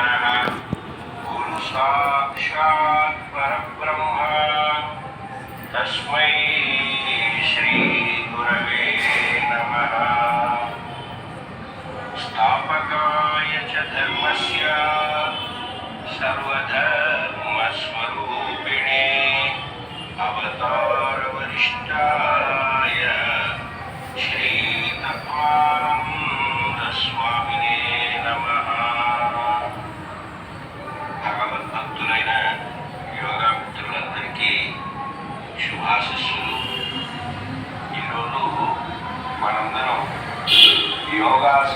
परमात्मनः साक्षात् परब्रह्म तस्मै श्रीगुरवे नमः स्थापकाय च धर्मस्य सर्वधर्म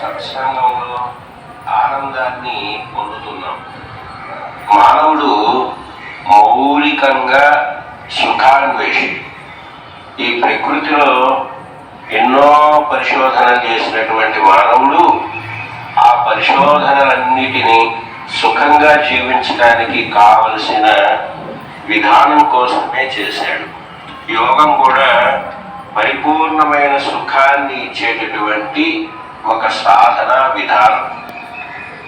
సత్సంగంలో ఆనందాన్ని పొందుతున్నాం. మానవుడు మౌలికంగా సుఖాన్వేషి ఈ ప్రకృతిలో ఎన్నో పరిశోధనలు చేసినటువంటి మానవుడు ఆ పరిశోధనలన్నిటినీ సుఖంగా జీవించడానికి కావలసిన విధానం కోసమే చేశాడు. యోగం కూడా పరిపూర్ణమైన సుఖాన్ని ఇచ్చేటటువంటి ఒక సాధన విధానం.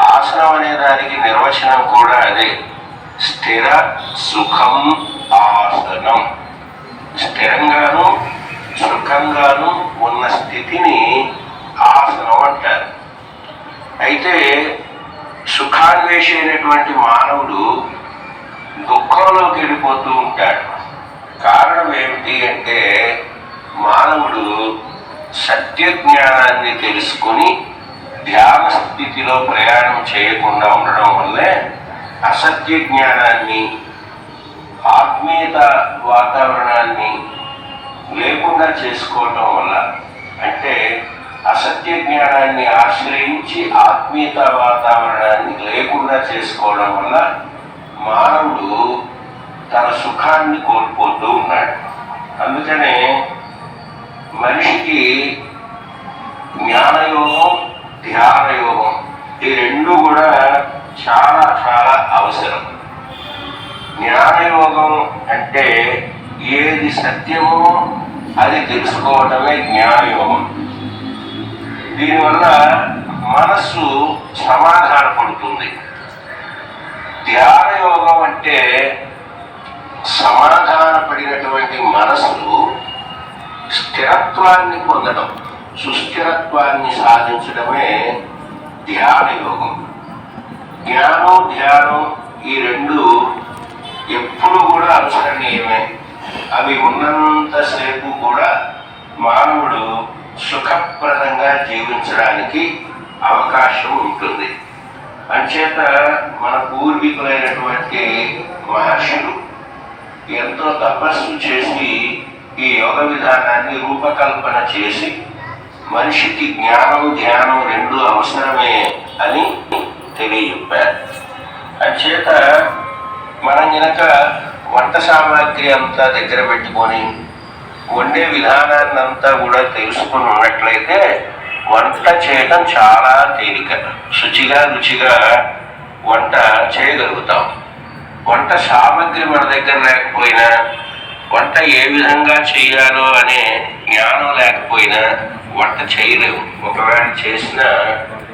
ఆసనం అనే దానికి నిర్వచనం కూడా అదే. స్థిర సుఖం ఆసనం. స్థిరంగాను సుఖంగాను ఉన్న స్థితిని ఆసనం అంటారు. అయితే సుఖాన్వేషి అయినటువంటి మానవుడు దుఃఖంలోకి వెళ్ళిపోతూ ఉంటాడు. కారణం ఏమిటి అంటే మానవుడు సత్య జ్ఞానాన్ని తెలుసుకుని ధ్యాన స్థితిలో ప్రయాణం చేయకుండా ఉండడం వల్లే అసత్య జ్ఞానాన్ని ఆత్మీయత వాతావరణాన్ని లేకుండా చేసుకోవటం వల్ల అంటే అసత్య జ్ఞానాన్ని ఆశ్రయించి ఆత్మీయత వాతావరణాన్ని లేకుండా చేసుకోవడం వల్ల మానవుడు తన సుఖాన్ని కోల్పోతూ ఉన్నాడు. అందుకనే మనిషికి జ్ఞానయోగం ధ్యానయోగం ఈ రెండు కూడా చాలా చాలా అవసరం. జ్ఞానయోగం అంటే ఏది సత్యమో అది తెలుసుకోవటమే జ్ఞానయోగం. దీనివల్ల మనస్సు సమాధానపడుతుంది. ధ్యానయోగం అంటే సమాధాన పడినటువంటి మనసు స్థిరత్వాన్ని పొందడం సుస్థిరత్వాన్ని సాధించడమే ధ్యాన యోగం. జ్ఞానం ధ్యానం ఈ రెండు ఎప్పుడు కూడా అనుసరణీయమే. అవి ఉన్నంతసేపు కూడా మానవుడు సుఖప్రదంగా జీవించడానికి అవకాశం ఉంటుంది. అంచేత మన పూర్వీకులైనటువంటి మహర్షులు ఎంతో తపస్సు చేసి ఈ యోగ విధానాన్ని రూపకల్పన చేసి మనిషికి జ్ఞానం ధ్యానం రెండు అవసరమే అని తెలియజెప్పారు అంచేత మనం గనక వంట సామాగ్రి అంతా దగ్గర పెట్టుకొని వండే విధానాన్ని అంతా కూడా తెలుసుకుని ఉన్నట్లయితే వంట చేయడం చాలా తేలిక. శుచిగా రుచిగా వంట చేయగలుగుతాం. వంట సామాగ్రి మన దగ్గర లేకపోయినా వంట ఏ విధంగా చేయాలో అనే జ్ఞానం లేకపోయినా వంట చేయలేము ఒకవేళ చేసినా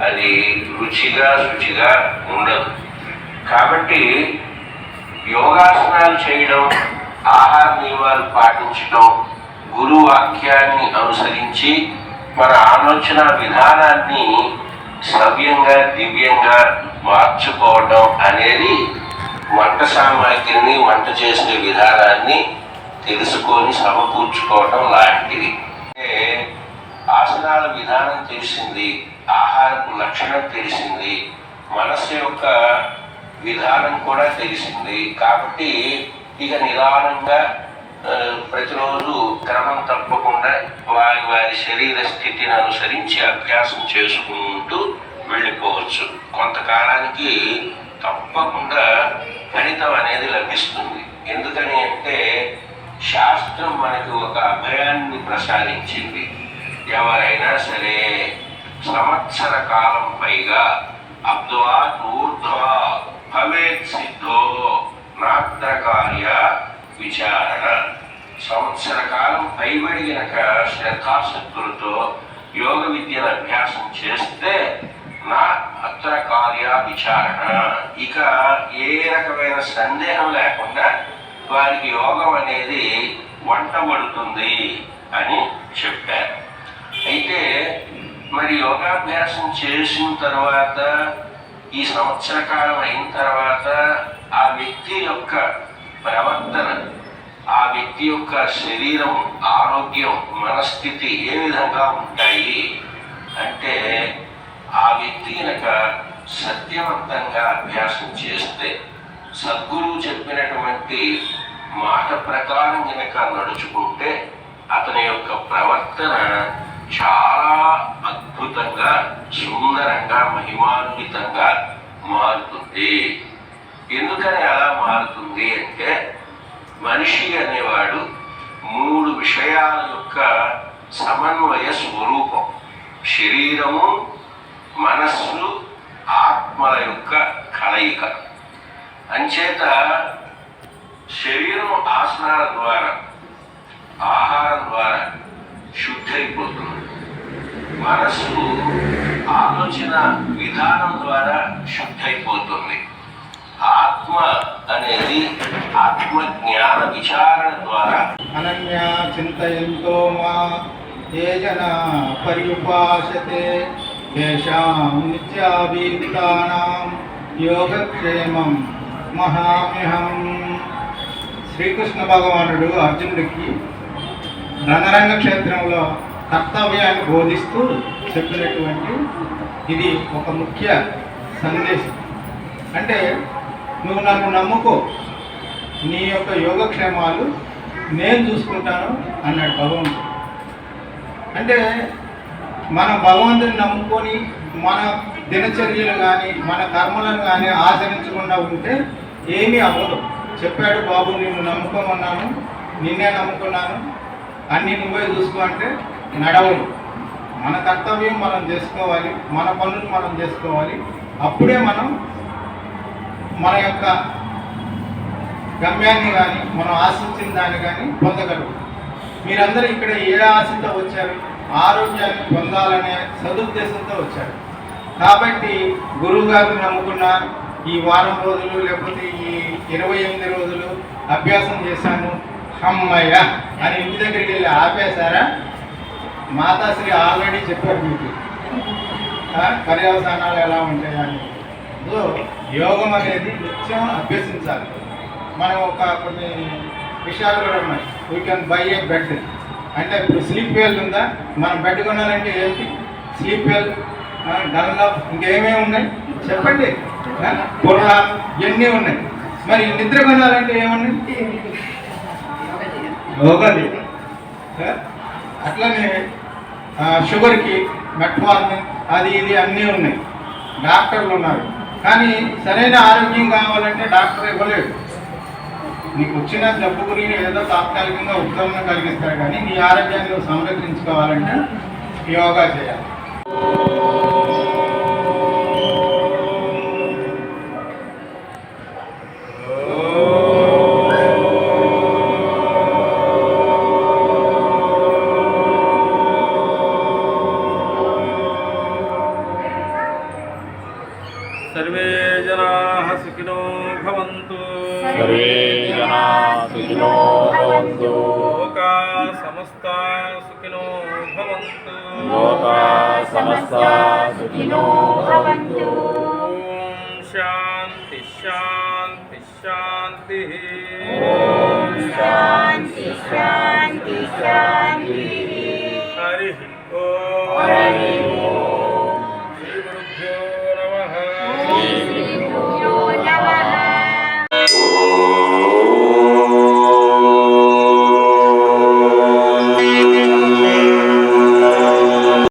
అది రుచిగా శుచిగా ఉండదు. కాబట్టి యోగాసనాలు చేయడం ఆహార నియమాలు పాటించడం గురు వాక్యాన్ని అనుసరించి మన ఆలోచన విధానాన్ని సవ్యంగా దివ్యంగా మార్చుకోవడం అనేది వంట సామాగ్రిని వంట చేసే విధానాన్ని తెలుసుకొని సమకూర్చుకోవటం లాంటిది. ఆసనాల విధానం తెలిసింది ఆహారపు లక్షణం తెలిసింది మనస్సు యొక్క విధానం కూడా తెలిసింది. కాబట్టి ఇక నిదానంగా ప్రతిరోజు క్రమం తప్పకుండా వారి వారి శరీర స్థితిని అనుసరించి అభ్యాసం చేసుకుంటూ వెళ్ళిపోవచ్చు. కొంతకాలానికి తప్పకుండా ఫలితం అనేది లభిస్తుంది. శాస్త్రం మనకి ఒక అభయాన్ని ప్రసాదించింది. ఎవరైనా సరే సంవత్సర కాలం పైగా అబ్ద్వా ఊర్ధ్వ భవేత్ సిద్ధో నాత్రకార్య విచారణ. సంవత్సర కాలం పైబడి గనక శ్రద్ధాశక్తులతో యోగ విద్యను అభ్యాసం చేస్తే నా అత్ర కార్య విచారణ. ఇక ఏ రకమైన సందేహం లేకుండా వారికి యోగం అనేది వంట పడుతుంది అని చెప్పారు. అయితే మరి యోగాభ్యాసం చేసిన తర్వాత ఈ సంవత్సర కాలం అయిన తర్వాత ఆ వ్యక్తి యొక్క ప్రవర్తన ఆ వ్యక్తి యొక్క శరీరం ఆరోగ్యం మనస్థితి ఏ విధంగా ఉంటాయి అంటే ఆ వ్యక్తి కనుక సత్యవంతంగా అభ్యాసం చేస్తే సద్గురువు చెప్పినటువంటి మాట ప్రకారం కనుక నడుచుకుంటే అతని యొక్క ప్రవర్తన చాలా అద్భుతంగా సుందరంగా మహిమాన్వితంగా మారుతుంది. ఎందుకని అలా మారుతుంది అంటే మనిషి అనేవాడు మూడు విషయాల యొక్క సమన్వయ స్వరూపం. శరీరము మనస్సు ఆత్మల యొక్క కలయిక. అంచేత శరీరం ఆసనాల ద్వారా ఆహారం ద్వారా శుద్ధి అయిపోతుంది మనస్సు ఆలోచన విధానం ద్వారా శుద్ధి అయిపోతుంది ఆత్మ అనేది ఆత్మ జ్ఞాన విచారణ ద్వారా అనన్యా చింతయంతో మా ఏ జన పర్యుపాసతే తేషాం నిత్యాభియుక్తానాం యోగక్షేమం మహామ్యహం శ్రీకృష్ణ భగవానుడు అర్జునుడికి రణరంగ క్షేత్రంలో కర్తవ్యాన్ని బోధిస్తూ చెప్పినటువంటి ఇది ఒక ముఖ్య సందేశం. అంటే నువ్వు నన్ను నమ్ముకో నీ యొక్క యోగక్షేమాలు నేను చూసుకుంటాను అన్నాడు భగవంతుడు. అంటే మనం భగవంతుని నమ్ముకొని మన దినచర్యలు కానీ మన కర్మలను కానీ ఆచరించకుండా ఉంటే ఏమీ అవ్వదు. చెప్పాడు బాబు నిన్ను నమ్ముకోమన్నాను నిన్నే నమ్ముకున్నాను. అన్నీ నువ్వే చూసుకో అంటే నడవదు మన కర్తవ్యం మనం చేసుకోవాలి మన పనులు మనం చేసుకోవాలి. అప్పుడే మనం మన యొక్క గమ్యాన్ని కానీ మనం ఆశించిన దాన్ని కానీ పొందగలుగుతాం. మీరందరూ ఇక్కడ ఏ ఆశతో వచ్చారు? ఆరోగ్యాన్ని పొందాలనే సదుద్దేశంతో వచ్చారు. కాబట్టి గురువు గారిని నమ్ముకున్నారు. ఈ వారం రోజులు లేకపోతే ఈ ఇరవై ఎనిమిది రోజులు అభ్యాసం చేశాను. హమ్మయ్య అని ఇంటి దగ్గరికి వెళ్ళి ఆపేశారా? మాతాశ్రీ ఆల్రెడీ చెప్పారు మీకు. పర్యవసానాలు ఎలా ఉంటాయని. సో యోగం అనేది నిత్యం అభ్యసించాలి. మనం ఒక కొన్ని విషయాలు కూడా ఉన్నాయి. We can buy a bed అంటే ఇప్పుడు స్లీప్ వెల్ ఉందా? మనం బెడ్ కొనాలంటే ఏంటి? స్లీప్ వెల్ డన్లాప్ ఇంకేమేమి ఉన్నాయి? చెప్పండి. బుర్ర ఇవన్నీ ఉన్నాయి? మరి నిద్ర కొనాలంటే ఏమున్నాయి? ఒకటి. అట్లనే షుగర్కి మెట్ఫార్మిన్ అది ఇది అన్నీ ఉన్నాయి. డాక్టర్లు ఉన్నారు. కానీ సరైన ఆరోగ్యం కావాలంటే డాక్టర్ ఇవ్వలేడు. నీకు వచ్చిన జబ్బు గురించి ఏదో తాత్కాలికంగా ఉత్తమం కలిగిస్తారు కానీ నీ ఆరోగ్యాన్ని సంరక్షించుకోవాలంటే యోగా చేయాలి. सुखिनो भवन्तु लोका समस्ता सुखिनो भवन्तु लोका समस्ता सुखिनो भवन्तु ॐ शान्ति शान्ति शान्तिः ॐ शान्ति शान्ति शान्तिः हरिः ॐ श्रीगुरुभ्यो